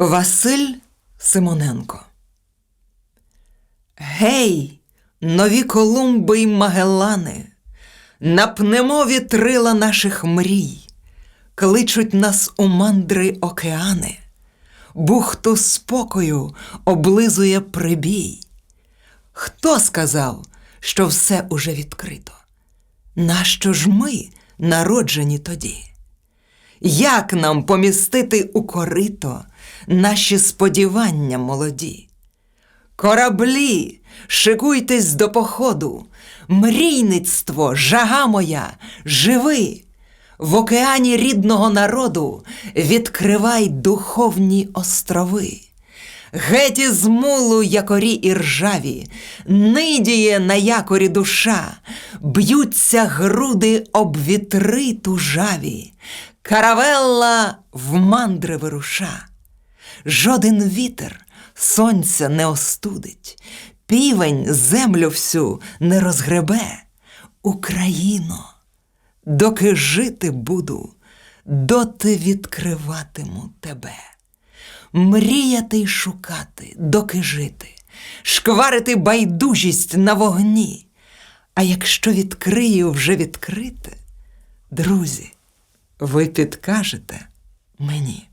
Василь Симоненко. Гей, нові Колумби й Магелани, напнемо вітрила наших мрій, кличуть нас у мандри океани, бухту спокою облизує прибій. Хто сказав, що все уже відкрито? Нащо ж ми народжені тоді? Як нам помістити у корито наші сподівання молоді? Кораблі, шикуйтесь до походу, мрійництво, жага моя, живи, в океані рідного народу відкривай духовні острови. Геть із мулу якорі і ржаві, нидіє на якорі душа, б'ються груди об вітри тужаві, каравелла в мандри вируша. Жоден вітер сонця не остудить, півень землю всю не розгребе. Україно, доки жити буду, доти відкриватиму тебе. Мріяти й шукати, доки жити, шкварити байдужість на вогні. А якщо відкрию вже відкрите, друзі, ви підкажете мені.